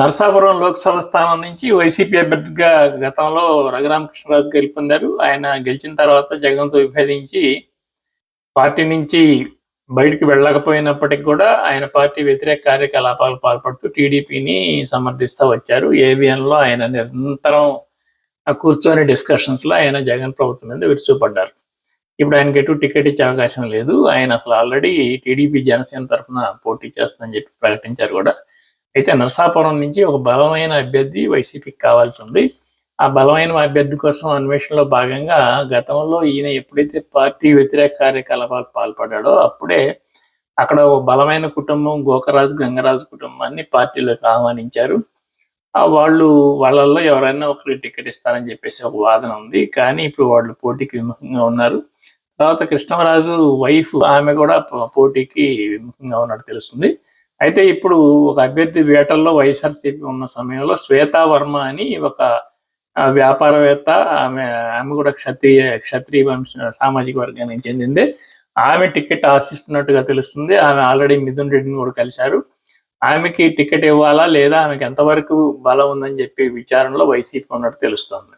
నరసాపురం లోక్సభ స్థానం నుంచి వైసీపీ అభ్యర్థిగా గతంలో రఘురామకృష్ణరాజు గెలుపొందారు. ఆయన గెలిచిన తర్వాత జగన్తో విభేదించి పార్టీ నుంచి బయటికి వెళ్ళకపోయినప్పటికీ కూడా ఆయన పార్టీ వ్యతిరేక కార్యకలాపాలు పాల్పడుతూ టీడీపీని సమర్థిస్తూ వచ్చారు. ఏబిఎన్లో ఆయన నిరంతరం కూర్చొని డిస్కషన్స్లో ఆయన జగన్ ప్రభుత్వం మీద విరుచుపడ్డారు ఇప్పుడు ఆయనకి ఎటు టికెట్ ఇచ్చే అవకాశం లేదు. ఆయన అసలు ఆల్రెడీ టీడీపీ జనసేన తరఫున పోటీ చేస్తుందని చెప్పి ప్రకటించారు కూడా. అయితే నరసాపురం నుంచి ఒక బలమైన అభ్యర్థి వైసీపీకి కావాల్సి ఉంది. ఆ బలమైన అభ్యర్థి కోసం అన్వేషణలో భాగంగా గతంలో ఈయన ఎప్పుడైతే పార్టీ వ్యతిరేక కార్యకలాపాలు పాల్పడ్డాడో అప్పుడే అక్కడ ఒక బలమైన కుటుంబం గోకరాజు గంగరాజు కుటుంబాన్ని పార్టీలోకి ఆహ్వానించారు. ఆ వాళ్ళు వాళ్ళల్లో ఎవరైనా ఒకరికి టికెట్ ఇస్తారని చెప్పేసి ఒక వాదన ఉంది. కానీ ఇప్పుడు వాళ్ళు పోటీకి విముఖంగా ఉన్నారు. తర్వాత కృష్ణరాజు వైఫ్ ఆమె కూడా పోటీకి విముఖంగా ఉన్నట్టు తెలుస్తుంది. అయితే ఇప్పుడు ఒక అభ్యర్థి వేటల్లో వైఎస్ఆర్సీపీ ఉన్న సమయంలో శ్వేతా వర్మ అని ఒక వ్యాపారవేత్త ఆమె ఆమె కూడా క్షత్రియ క్షత్రియ వంశ సామాజిక వర్గానికి చెందిందే. ఆమె టికెట్ ఆశిస్తున్నట్టుగా తెలుస్తుంది. ఆమె ఆల్రెడీ మిథున్ రెడ్డిని కూడా కలిశారు. ఆమెకి టికెట్ ఇవ్వాలా లేదా ఆమెకి ఎంతవరకు బలం ఉందని చెప్పి విచారణలో వైసీపీ ఉన్నట్టు తెలుస్తోంది.